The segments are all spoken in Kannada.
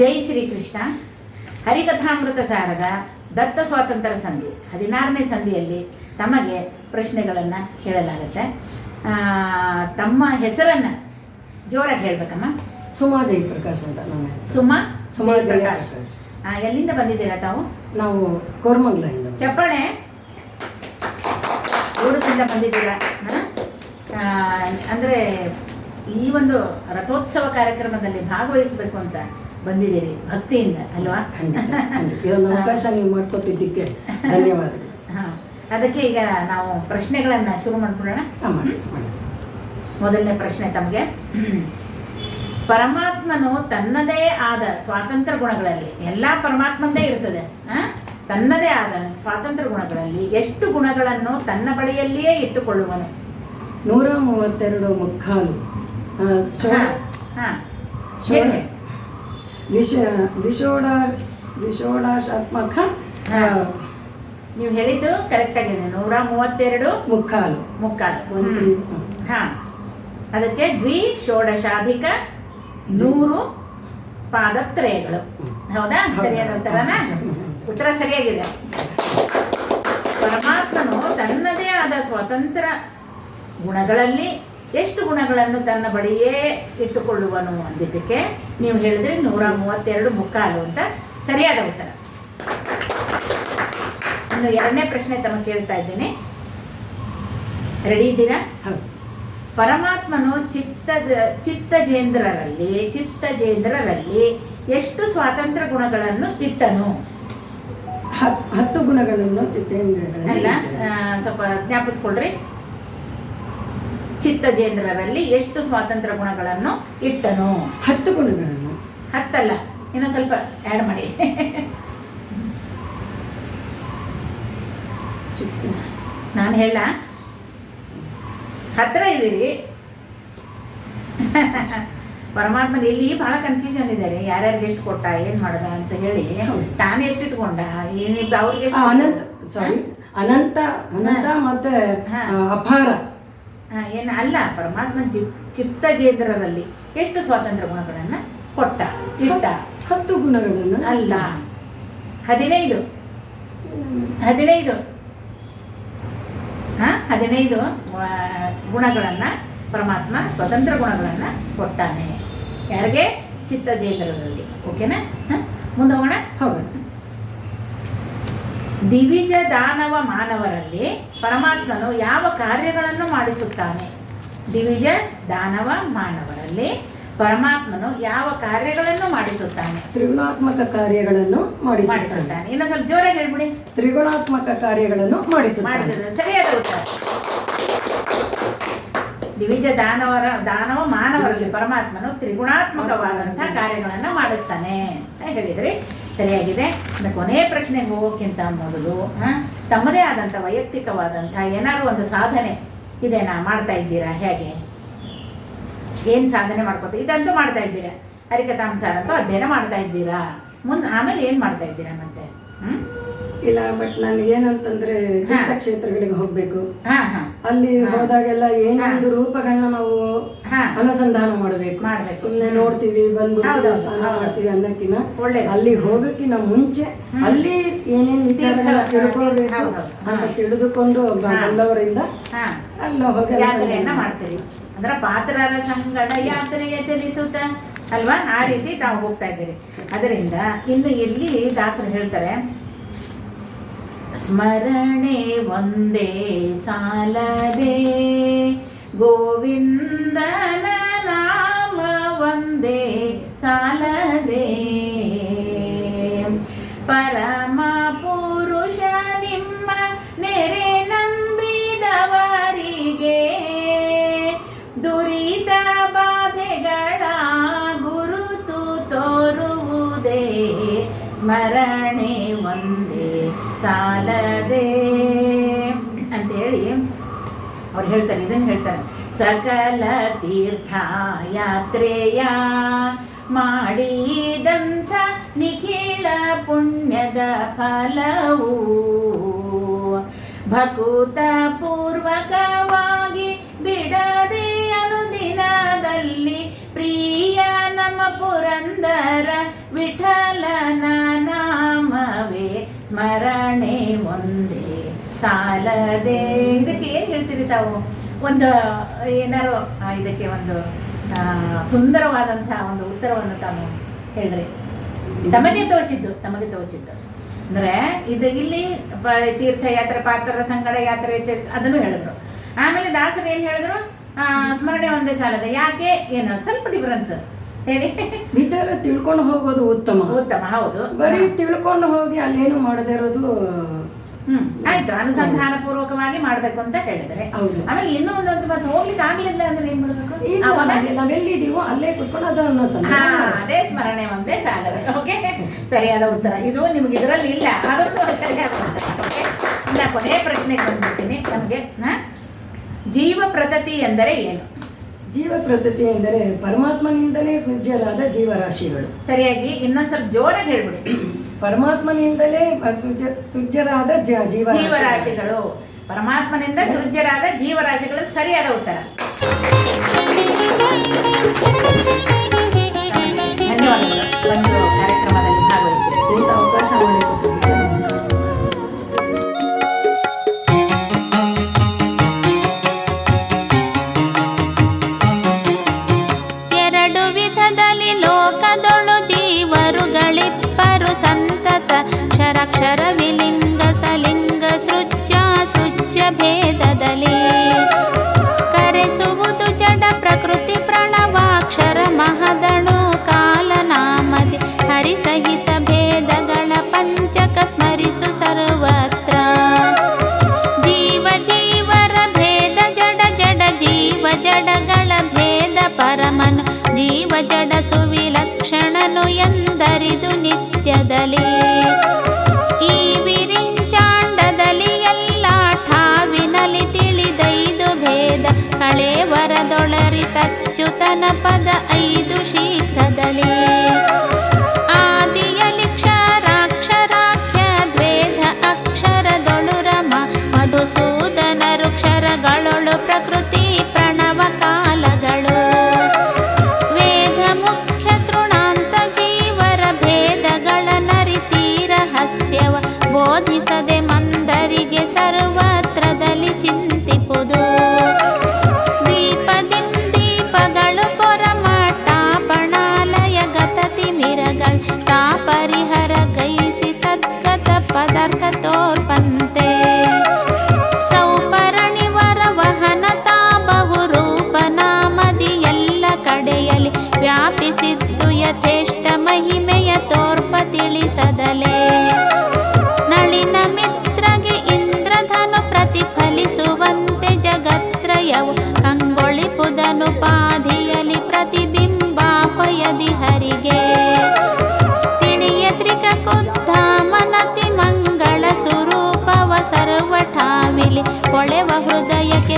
ಜೈ ಶ್ರೀ ಕೃಷ್ಣ ಹರಿಕಥಾಮೃತ ಸಾರದ ದತ್ತ ಸ್ವಾತಂತ್ರ್ಯ ಸಂಧಿ ಹದಿನಾರನೇ ಸಂಧಿಯಲ್ಲಿ ತಮಗೆ ಪ್ರಶ್ನೆಗಳನ್ನು ಕೇಳಲಾಗುತ್ತೆ. ತಮ್ಮ ಹೆಸರನ್ನು ಜೋರಾಗಿ ಹೇಳಬೇಕಮ್ಮ. ಸುಮಾ ಜಯಪ್ರಕಾಶ್ ಅಂತ ನಮ್ಮ ಸುಮಾ ಸುಮಾ ಜಯಪ್ರಕಾಶ್. ಎಲ್ಲಿಂದ ಬಂದಿದ್ದೀರಾ ತಾವು? ನಾವು ಕೋರ್ಮಂಗ್ಲಿಂದ ಚಪ್ಪಾಳೆ? ಊರದಿಂದ ಬಂದಿದ್ದೀರಾ? ಅಂದ್ರೆ ಈ ಒಂದು ರಥೋತ್ಸವ ಕಾರ್ಯಕ್ರಮದಲ್ಲಿ ಭಾಗವಹಿಸಬೇಕು ಅಂತ ಬಂದಿದ್ದೀರಿ ಭಕ್ತಿಯಿಂದ ಅಲ್ವಾ? ಅವಕಾಶ ನೀವು ಮಾಡಿಕೊಟ್ಟಿದ್ದಕ್ಕೆ ಧನ್ಯವಾದಗಳು. ಹಾಂ. ಅದಕ್ಕೆ ಈಗ ನಾವು ಪ್ರಶ್ನೆಗಳನ್ನು ಶುರು ಮಾಡ್ಬಿಡೋಣ ಹಾ, ಮಾಡಿ ಮಾಡಿ. ಮೊದಲನೇ ಪ್ರಶ್ನೆ ತಮಗೆ. ಪರಮಾತ್ಮನು ತನ್ನದೇ ಆದ ಸ್ವಾತಂತ್ರ್ಯ ಗುಣಗಳಲ್ಲಿ ಎಲ್ಲ ಪರಮಾತ್ಮಂದೇ ಇರ್ತದೆ? ತನ್ನದೇ ಆದ ಸ್ವಾತಂತ್ರ್ಯ ಗುಣಗಳಲ್ಲಿ ಎಷ್ಟು ಗುಣಗಳನ್ನು ತನ್ನ ಬಳಿಯಲ್ಲಿಯೇ ಇಟ್ಟುಕೊಳ್ಳುವನು? ನೂರ ಮೂವತ್ತೆರಡು ಮುಕ್ಕಾಲು. ವಿಶ ಆ, ನೀವು ಹೇಳಿದ್ದು ಕರೆಕ್ಟ್ ಆಗಿದೆ. ನೂರ ಮೂವತ್ತೆರಡು ಮುಕ್ಕಾಲು. ಮುಕ್ಕಾಲು. ಒಂದು ಹಾಂ. ಅದಕ್ಕೆ ದ್ವಿ ಷೋಡಶಾಧಿಕ ನೂರು ಪಾದತ್ರಯಗಳು. ಹೌದಾ? ಹೌದು. ಸರಿಯಾದ ಉತ್ತರನಾ? ಉತ್ತರ ಸರಿಯಾಗಿದೆ. ಪರಮಾತ್ಮನು ತನ್ನದೇ ಆದ ಸ್ವತಂತ್ರ ಗುಣಗಳಲ್ಲಿ ಎಷ್ಟು ಗುಣಗಳನ್ನು ತನ್ನ ಬಳಿಯೇ ಇಟ್ಟುಕೊಳ್ಳುವನು ಅಂದಿದ್ದಕ್ಕೆ ನೀವು ಹೇಳಿದ್ರೆ ನೂರ ಮೂವತ್ತೆರಡು ಮುಕ್ಕಾಲು ಅಂತ ಸರಿಯಾದ ಉತ್ತರ. ಇನ್ನು ಎರಡನೇ ಪ್ರಶ್ನೆ ತಮ್ಮ ಕೇಳ್ತಾ ಇದ್ದೀನಿ. ರೆಡಿ ಇದ್ದೀರಾ? ಹೌದು. ಪರಮಾತ್ಮನು ಚಿತ್ತದ ಚಿತ್ತಜೇಂದ್ರರಲ್ಲಿ ಚಿತ್ತಜೇಂದ್ರರಲ್ಲಿ ಎಷ್ಟು ಸ್ವಾತಂತ್ರ್ಯ ಗುಣಗಳನ್ನು ಇಟ್ಟನು? ಹತ್- ಹತ್ತು ಗುಣಗಳನ್ನು ಚಿತ್ತೇಂದ್ರಗಳಲ್ಲಿ ಅಲ್ಲ ಸ್ವಲ್ಪ ಜ್ಞಾಪಿಸ್ಕೊಳ್ರಿ. ಚಿತ್ತಜೇಂದ್ರರಲ್ಲಿ ಎಷ್ಟು ಸ್ವಾತಂತ್ರ್ಯ ಗುಣಗಳನ್ನು ಇಟ್ಟನು? ಹತ್ತು ಗುಣಗಳನ್ನು. ಹತ್ತಲ್ಲ ಇನ್ನೂ ಸ್ವಲ್ಪ ಆ್ಯಡ್ ಮಾಡಿ. ನಾನು ಹೇಳ ಹತ್ತಿರ ಇದ್ದೀರಿ. ಪರಮಾತ್ಮನ ಇಲ್ಲಿ ಭಾಳ ಕನ್ಫ್ಯೂಷನ್ ಇದ್ದಾರೆ. ಯಾರ್ಯಾರಿಗೆ ಎಷ್ಟು ಕೊಟ್ಟ ಏನು ಮಾಡ್ದ ಅಂತ ಹೇಳಿ. ತಾನೇ ಎಷ್ಟು ಇಟ್ಕೊಂಡ? ಏನಿದ್ದ ಅವ್ರಿಗೆ ಅನಂತ ಸಾರಿ ಅನಂತ ಅನಂತ ಮತ್ತೆ. ಅಪಾರ. ಏನ್ ಅಲ್ಲ ಪರಮಾತ್ಮ ಚಿ ಚಿತ್ತಜೇಂದ್ರರಲ್ಲಿ ಎಷ್ಟು ಸ್ವಾತಂತ್ರ್ಯ ಗುಣಗಳನ್ನು ಕೊಟ್ಟ ಇಟ್ಟ? ಹತ್ತು ಗುಣಗಳನ್ನು. ಅಲ್ಲ. ಹದಿನೈದು. ಹದಿನೈದು. ಹಾ ಹದಿನೈದು ಗುಣಗಳನ್ನು ಪರಮಾತ್ಮ ಸ್ವತಂತ್ರ ಗುಣಗಳನ್ನು ಕೊಟ್ಟಾನೆ. ಯಾರಿಗೆ? ಚಿತ್ತಜೇಂದ್ರರಲ್ಲಿ. ಓಕೆನಾ ಹಾಂ? ಮುಂದೆ ಹೋಗೋಣ? ಹೌದು ದಿವಿಜ ದಾನವ ಮಾನವರಲ್ಲಿ ಪರಮಾತ್ಮನು ಯಾವ ಕಾರ್ಯಗಳನ್ನು ಮಾಡಿಸುತ್ತಾನೆ? ದಿವಿಜ ದಾನವ ಮಾನವರಲ್ಲಿ ಪರಮಾತ್ಮನು ಯಾವ ಕಾರ್ಯಗಳನ್ನು ಮಾಡಿಸುತ್ತಾನೆ? ತ್ರಿಗುಣಾತ್ಮಕ ಕಾರ್ಯಗಳನ್ನು ಮಾಡಿಸುತ್ತಾನೆ. ಇನ್ನು ಸ್ವಲ್ಪ ಜೋರಾಗಿ ಹೇಳ್ಬಿಡಿ. ತ್ರಿಗುಣಾತ್ಮಕ ಕಾರ್ಯಗಳನ್ನು ಮಾಡಿಸುತ್ತಾನೆ. ಸರಿಯಾದ ಉತ್ತರ. ದಿವಿಜ ದಾನವರ ದಾನವ ಮಾನವರಲ್ಲಿ ಪರಮಾತ್ಮನು ತ್ರಿಗುಣಾತ್ಮಕವಾದಂತಹ ಕಾರ್ಯಗಳನ್ನು ಮಾಡಿಸ್ತಾನೆ ಅಂತ ಹೇಳಿದ್ರಿ. ಸರಿಯಾಗಿದೆ. ಕೊನೆಯ ಪ್ರಶ್ನೆಗೆ ಹೋಗೋಕ್ಕಿಂತ ಮೊದಲು ತಮ್ಮದೇ ಆದಂಥ ವೈಯಕ್ತಿಕವಾದಂಥ ಏನಾದ್ರು ಒಂದು ಸಾಧನೆ ಇದೇನಾ ಮಾಡ್ತಾ ಇದ್ದೀರಾ? ಹೇಗೆ? ಏನು ಸಾಧನೆ ಮಾಡ್ಕೋತ ಇದಂತೂ ಮಾಡ್ತಾ ಇದ್ದೀರಾ? ಹರಿಕಥಾಂಸಾರ ಅಂತೂ ಅಧ್ಯಯನ ಮಾಡ್ತಾ ಇದ್ದೀರಾ? ಮುಂದೆ ಆಮೇಲೆ ಏನು ಮಾಡ್ತಾ ಇದ್ದೀರಾ ಮತ್ತೆ? ಹ್ಞೂ ಇಲ್ಲ ಬಟ್ ನನಗೇನಂತಂದ್ರೆ. ತೀರ್ಥಕ್ಷೇತ್ರಗಳಿಗೆ ಹೋಗ್ಬೇಕು. ಅಲ್ಲಿ. ಹೋದಾಗೆಲ್ಲ ಏನೊಂದು ರೂಪಗಳನ್ನ ನಾವು ಹಾಂ. ಅನುಸಂಧಾನ ಮಾಡಬೇಕು. ಮಾಡ್ಬೇಕು. ಸುಮ್ಮನೆ ನೋಡ್ತೀವಿ ಬಂದ್ಬಿಟ್ಟು ಸ್ನಾನ ಮಾಡ್ತೀವಿ ಅನ್ನಕ್ಕಿನ ಒಳ್ಳೆ ಅಲ್ಲಿ ಹೋಗಕ್ಕಿನ ಮುಂಚೆ ಅಲ್ಲಿ ಏನೇನ್ ವಿಚಾರ ತಿಳ್ಕೊಳ್ಬೇಕು. ಅಂತ ತಿಳಿದುಕೊಂಡು ಬಂದವರಿಂದ. ಅಲ್ಲಿ ಹೋಗಿ ಮಾಡ್ತೀವಿ. ಅಂದ್ರೆ ಪಾತ್ರರ ಸಂಗಡ ಯಾತ್ರೆಯ ಚಲಿಸುತ್ತ? ಅಲ್ವಾ? ಆ ರೀತಿ ತಾವು ಹೋಗ್ತಾ ಇದ್ದೀರಿ. ಅದರಿಂದ ಇನ್ನು ಇಲ್ಲಿ ದಾಸರು ಹೇಳ್ತಾರೆ ಸ್ಮರಣೆ ಒಂದೇ ಸಾಲದೆ. ಗೋವಿಂದನ ನಾಮ ಒಂದೇ ಸಾಲದೆ. ಪರಮ ಪುರುಷ ನಿಮ್ಮ ನೆರೆ ನಂಬಿದವರಿಗೆ. ದುರಿತ ಬಾಧೆಗಳ ಗುರುತು ತೋರುವುದೇ. ಸ್ಮರಣೆ ಒಂದೇ ಸಾಲದೆ. ಅಂತೇಳಿ ಅವ್ರು ಹೇಳ್ತಾರೆ, ಇದನ್ನು ಹೇಳ್ತಾರೆ. ಸಕಲ ತೀರ್ಥ ಯಾತ್ರೆಯ ಮಾಡಿದಂಥ ನಿಖಿಳ ಪುಣ್ಯದ ಫಲವು ಭಕುತ ಪೂರ್ವಕವಾಗಿ ಬಿಡದೆ ಅನುದಿನದಲ್ಲಿ ಪ್ರಿಯ ನಮ್ಮ ಪುರಂದರ ವಿಠ ಸ್ಮರಣೆ ಒಂದೇ ಸಾಲದೆ. ಇದಕ್ಕೆ ಏನು ಹೇಳ್ತೀರಿ ತಾವು? ಒಂದು, ಏನಾರು ಇದಕ್ಕೆ ಒಂದು ಸುಂದರವಾದಂತಹ ಒಂದು ಉತ್ತರವನ್ನು ತಾವು ಹೇಳ್ರಿ. ತಮಗೆ ತೋಚಿದ್ದು ತಮಗೆ ತೋಚಿದ್ದು. ಅಂದ್ರೆ, ಇದು ಇಲ್ಲಿ ತೀರ್ಥಯಾತ್ರೆ ಪಾತ್ರರ ಸಂಗಡ ಯಾತ್ರೆ ಚರಿಸ್ ಅದನ್ನು ಹೇಳಿದ್ರು. ಆಮೇಲೆ ದಾಸರು ಏನು ಹೇಳಿದ್ರು? ಸ್ಮರಣೆ ಒಂದೇ ಸಾಲದ. ಯಾಕೆ? ಏನು, ಸ್ವಲ್ಪ ಡಿಫರೆನ್ಸ್ ಹೇಳಿ? ವಿಚಾರ ತಿಳ್ಕೊಂಡು ಹೋಗೋದು ಉತ್ತಮ. ಉತ್ತಮ ಹೌದು. ಬರೀ ತಿಳ್ಕೊಂಡು ಹೋಗಿ ಅಲ್ಲೇನು ಮಾಡದೇ ಇರೋದು ಹ್ಮ್. ಆಯ್ತು ಅನುಸಂಧಾನ ಪೂರ್ವಕವಾಗಿ ಮಾಡ್ಬೇಕು ಅಂತ ಹೇಳಿದ್ರೆ. ಹೌದು. ಆಮೇಲೆ ಇನ್ನೂ ಒಂದು ಮತ್ತೆ ಹೋಗ್ಲಿಕ್ಕೆ ಆಗ್ಲಿಲ್ಲ ಅಂದ್ರೆ ಏನ್ ಮಾಡ್ಬೇಕು? ನಾವೆಲ್ಲಿದೀವೋ ಅಲ್ಲೇ ಕುತ್ಕೊಂಡು ಅದನ್ನು ಅದೇ ಸ್ಮರಣೆ ಒಂದೇ ಸಾಧನೆ ಓಕೆ ಸರಿಯಾದ ಉತ್ತರ. ಇದು ನಿಮ್ಗೆ ಇದರಲ್ಲಿ ಇಲ್ಲ ಅದೊಂದು ಸರಿಯಾದ ಉತ್ತರ ಓಕೆ ಇಲ್ಲ ಕೊನೆ ಪ್ರಶ್ನೆ ಬಂದ್ಬಿಡ್ತೀನಿ ನಮಗೆ ಹಾ? ಜೀವ ಪ್ರತತಿ ಎಂದರೆ ಏನು? ಜೀವ ಪದ್ಧತಿ ಎಂದರೆ ಪರಮಾತ್ಮನಿಂದಲೇ ಸೃಜ್ಯರಾದ ಜೀವರಾಶಿಗಳು. ಸರಿಯಾಗಿ ಇನ್ನೊಂದು ಸ್ವಲ್ಪ ಜೋರಾಗಿ ಹೇಳ್ಬಿಡಿ. ಪರಮಾತ್ಮನಿಂದಲೇ ಸೃಜ ಸೃಜ್ಯರಾದ ಜ- ಜೀವ ಜೀವರಾಶಿಗಳು. ಪರಮಾತ್ಮನಿಂದ ಸೃಜ್ಯರಾದ ಜೀವರಾಶಿಗಳು ಸರಿಯಾದ ಉತ್ತರ. ಬೋಧಿಸದೆ ಮಂದರಿಗೆ ಸರ್ವತ್ರದಲ್ಲಿ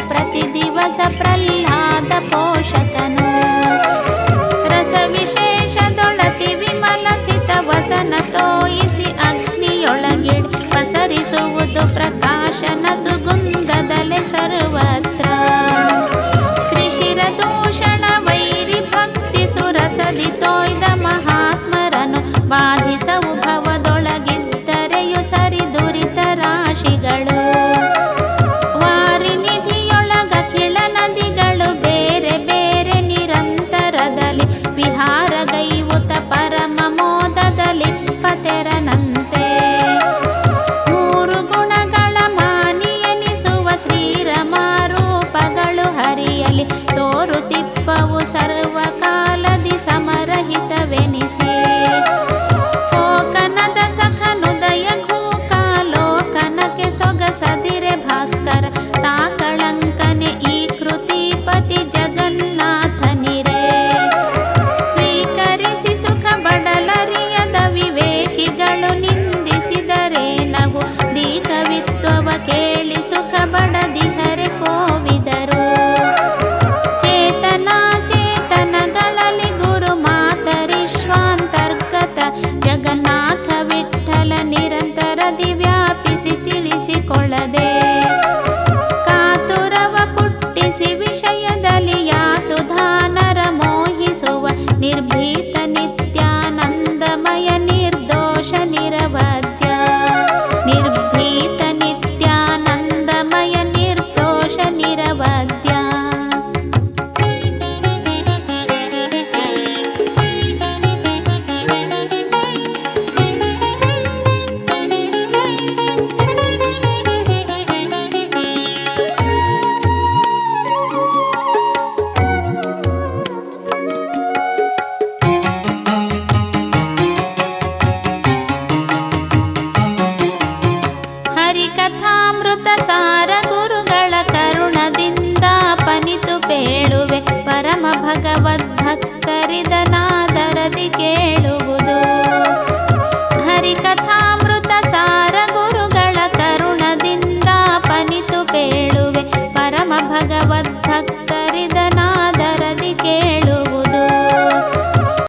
ప్రతి దివస ప్రల్ల